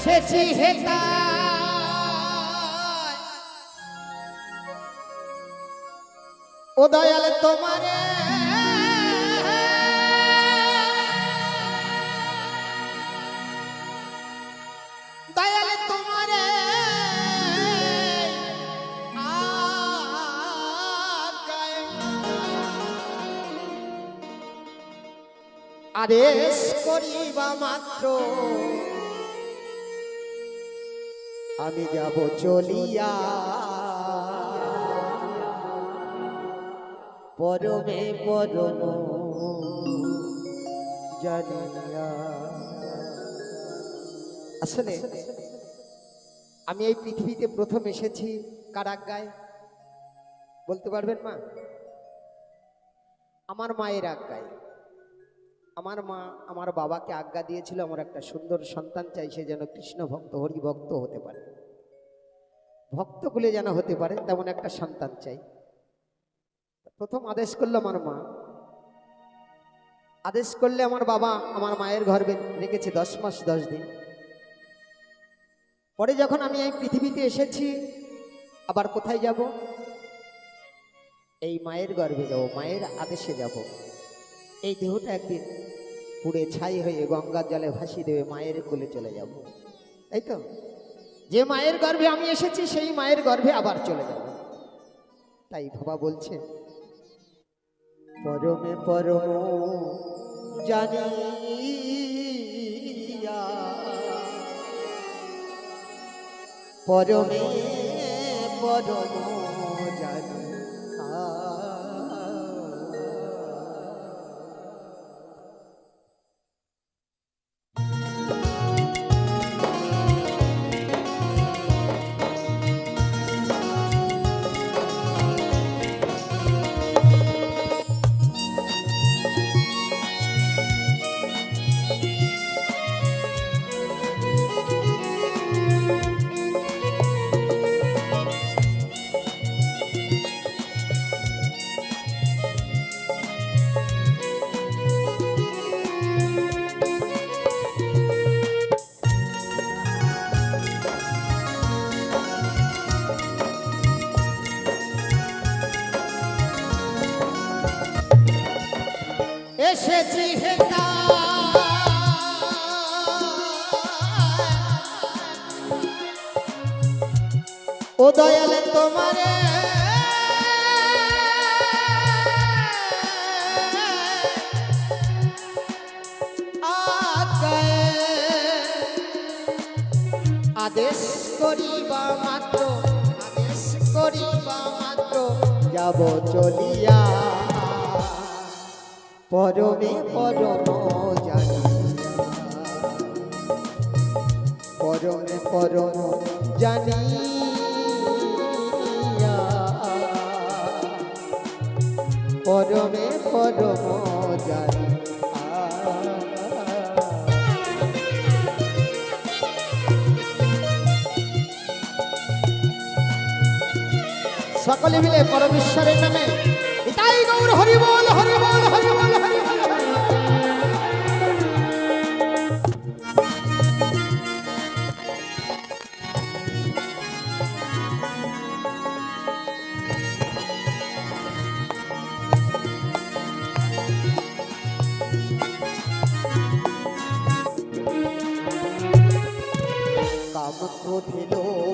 এসেছি ও দয়াল তোমারে। দয়াল তোমারে। আদেশ করিবা মাত্র। আমি যাব চলিয়া। পরমে পরম জানিয়া। আসলে আমি এই পৃথিবীতে প্রথম এসেছি কারাগায়। বলতে পারবেন মা? আমার মায়ের আজ্ঞায়। আমার মা আমার বাবাকে আজ্ঞা দিয়েছিল, আমার একটা সুন্দর সন্তান চাই, সে যেন কৃষ্ণ ভক্ত হরি ভক্ত হতে পারে। ভক্তগুলো যেন হতে পারে, তেমন একটা সন্তান চাই। প্রথম আদেশ করল আমার মা। আদেশ করলে আমার বাবা আমার মায়ের গর্ভে রেখেছে দশ মাস, দশ দিন। পরে যখন আমি এই পৃথিবীতে এসেছি, আবার কোথায় যাব? এই মায়ের গর্ভে যাব, মায়ের আদেশে যাব। এই দেহটা একদিন পুড়ে ছাই হয়ে গঙ্গার জলে ভাসিয়ে দেবে, মায়ের কোলে চলে যাব। তাই তো? যে মায়ের গর্ভে আমি এসেছি, সেই মায়ের গর্ভে আবার চলে যাব। তাই বাবা বলছে, পরমে পরম জানিয়া, পরমে পরম ও দয়াল তোমারে। আদেশ করিবা মাত্র, আদেশ করিবা মাত্র, যাব চলিয়া। পরমে পরম জানিয়া পরমে পরম জানিয়া পরমে পরম জানি। সকলে মিলে পরমেশ্বরের নামে। ইতাই গৌর হরিবল হরি বল হরি কাম ক্রোধে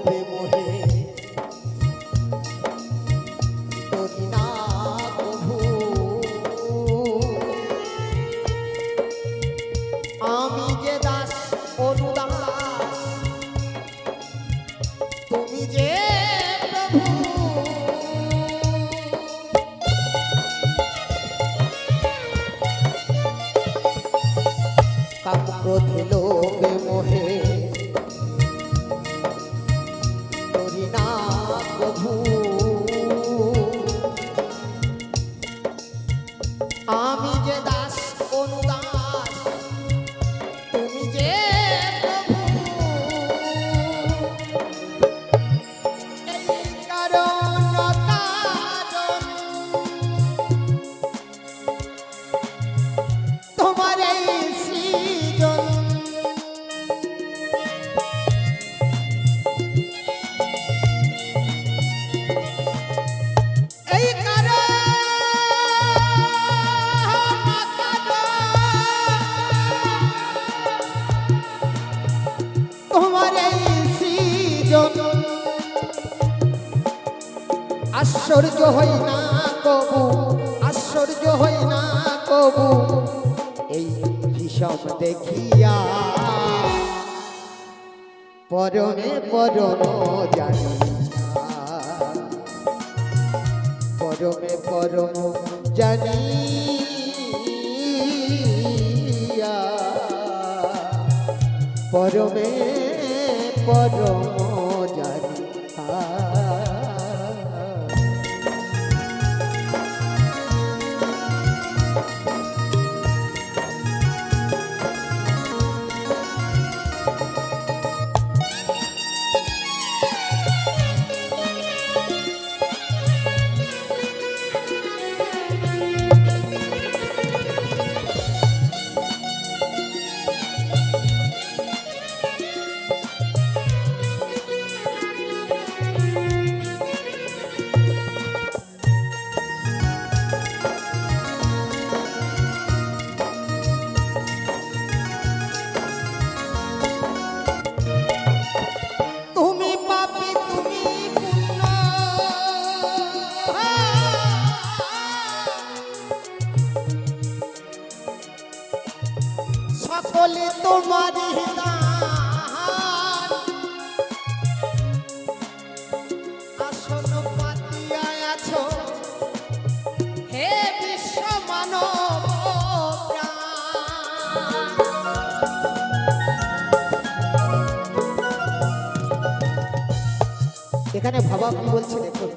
আশ্চর্য হই না কবু, আশ্চর্য হই না কবু। এই বিষম দেখিয়া পরমে পরম জানি পরমে পরম জানি পরমে পরম সকলে তোমারই এখানে ভাবা কি বলছে দেখুন।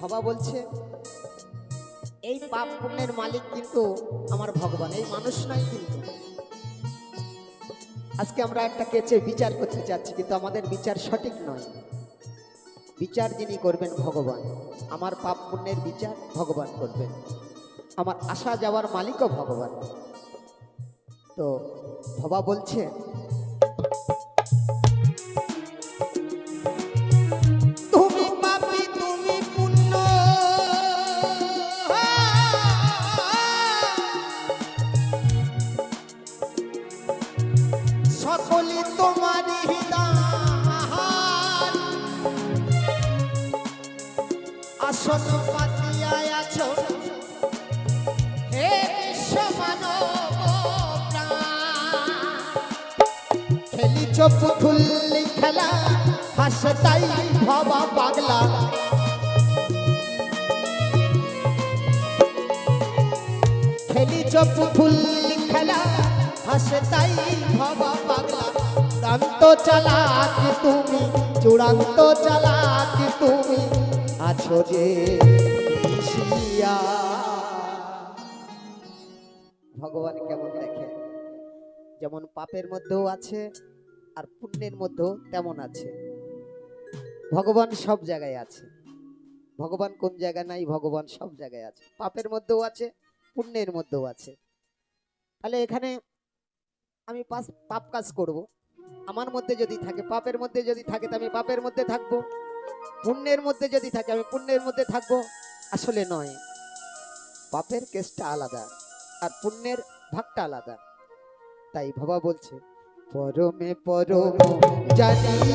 ভাবা বলছে, এই পাপ পুণ্যের মালিক কিন্তু আমার ভগবান। এই মানুষ নয় কিন্তু। আজকে আমরা একটা কেচে বিচার করতে চাচ্ছি কিন্তু আমাদের বিচার সঠিক নয়। বিচার যিনি করবেন ভগবান, আমার পাপ পুণ্যের বিচার ভগবান করবেন। আমার আসা যাওয়ার মালিকও ভগবান। তো ভবা বলছে আসন পাতিয়ায় আছো। হে বিশ্ব মানব খেলিছ পুতুল্লি খেলা, হাসতাই ভবা পাগলা। খেলিছ পুতুল্লি খেলা, হাসতাই ভবা পাগলা। দান্ত চালাক তুমি, চূড়ান্ত চালাক তুমি। যে। ভগবান কেমন দেখে? যেমন পাপের মধ্যেও আছে আর পুণ্যের মধ্যেও তেমন আছে। ভগবান সব জায়গায় আছে। ভগবান কোন জায়গায় নাই, ভগবান সব জায়গায় আছে। পাপের মধ্যেও আছে, পুণ্যের মধ্যেও আছে। তাহলে এখানে আমি পাপ কাজ করব। আমার মধ্যে যদি থাকে, পাপের মধ্যে যদি থাকে, তো আমি পাপের মধ্যে থাকব। পুণ্যের মধ্যে যদি থাকে, আমি পুণ্যের মধ্যে থাকব? আসলে নয়। পাপের কেসটা আলাদা আর পুণ্যের ভাগটা আলাদা। তাই বাবা বলছে, পরমে পরম জানিয়া,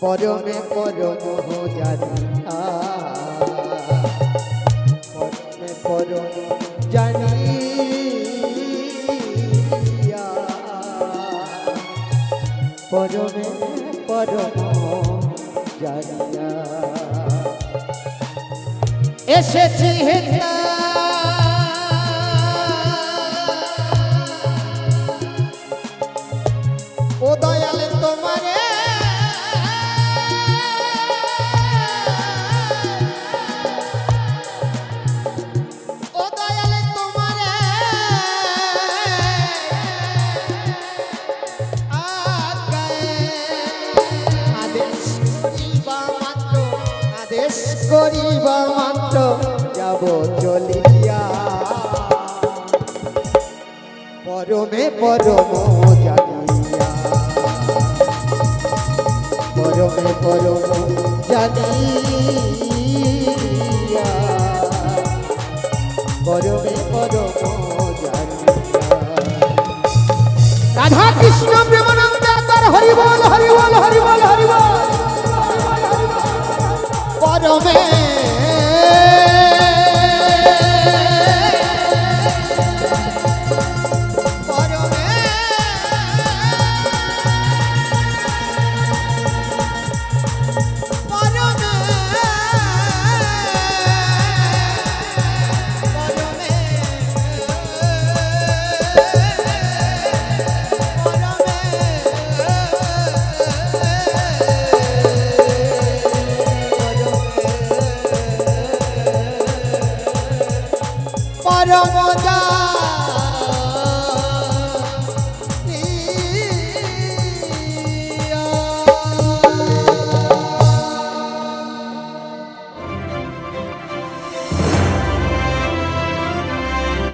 পরমে পরম জানিয়া এসেছি হেতা। করিবা মাত্র, যাব চলিয়া। পরমে পরম জানিয়া। পরমে পরম জানিয়া। পরমে পরম জানিয়া। রাধা কৃষ্ণ পরমদা